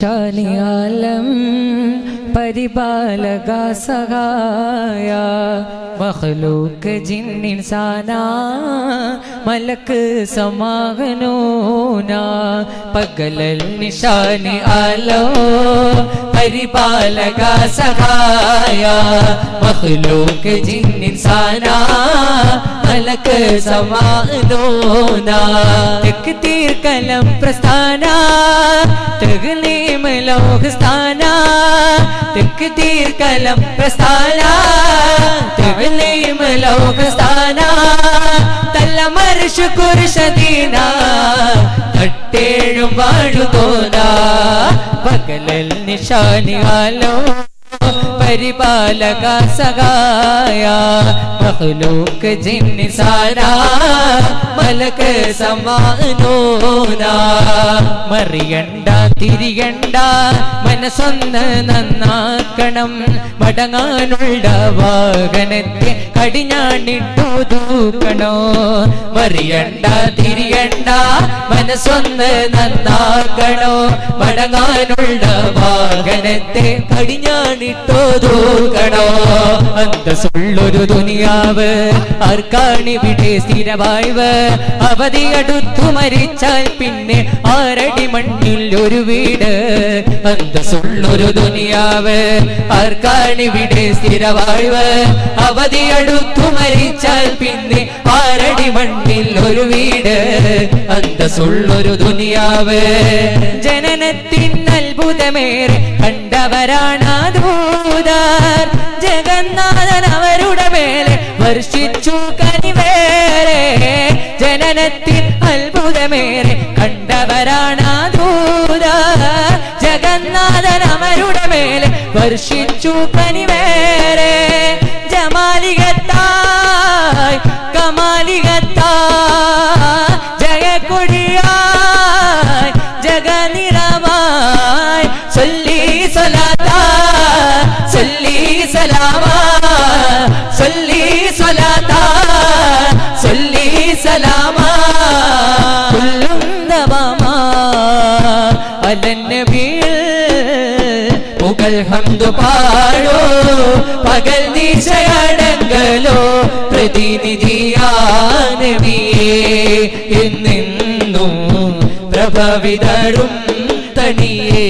ശാനിയാലം പരിപാലക സഹായ മഹ്ലൂക്ക് ജിന്നിൻസാന മലക്ക് സമാഹനോന പകലൽ നിശാനി ആലോ പരിപാലക സഹായ മഹ്ലൂക്ക് ജിന്നിൻസാന മലക്ക് സമാഹനൂന തെക്ക് തീർക്കലം പ്രസ്ഥാന. ലോകസ്ഥാന തെക്ക് തീർക്കലം പ്രസ്ഥാന. ലോകസ്ഥാന തല്ലമർഷു കുരുഷദീന തട്ടേഴും വാഴുതോന. പകലൽ നിശാനിയാലോ. പരിപാലക സഹായ മഹ്ലൂക്ക് ജിന്നിസാര മലക്ക് സമാനോന മറിയണ്ട തിരിയണ്ട മനസ്സൊന്ന് നന്നാക്കണം. മടങ്ങാനുള്ള വാഹനത്തെ കടിഞ്ഞാണിട്ടു തൂക്കണോ. മറിയണ്ട തിരിയണ്ട മനസ്സൊന്ന് നന്നാക്കണോ? മടങ്ങാനുള്ള വാഹനത്തെ കടിഞ്ഞാണിട്ടോ തൂക്കണോ? അന്തസ്സുള്ളൊരു ദുനിയാവ് ആർക്കാണിവിടെ അവധി അടുത്തു മരിച്ചാൽ പിന്നെ ആരടി മണ്ണിൽ ഒരു വീട്? അന്തസ്സുള്ളൊരു ദുനിയാവ് ആർക്കാണിവിടെ അവധി അടുത്തു മരിച്ചാൽ പിന്നെ ആരടി മണ്ണിൽ ഒരു വീട്? അന്തസ്സുള്ളൊരു ദുനിയാവ്. ജനനത്തിൻ അത്ഭുതമേറെ കണ്ടവരാണ് ജഗന്നാഥൻ അവരുടെ മേലെ വർഷിച്ചു കനിവേറെ. ജനനത്തിൻ അത്ഭുതമേറെ കണ്ടവരാണ് ജഗന്നാഥൻ അവരുടെ മേലെ വർഷിച്ചു കനിവേറെ. ജമാലികത്തായി ജയക്കൊടിയായി ജഗനിറമായി സല്ലി സലാത്ത സല്ലി സലാമ സല്ലി സലാത്ത സല്ലി സലാമ. പുകൽ ഹംദ് പാടോ പകൽ നീശയടങ്കലോ പ്രതിനിധിയാനവിയേ എന്നെന്നും പ്രഭവിതരും തനിയേ.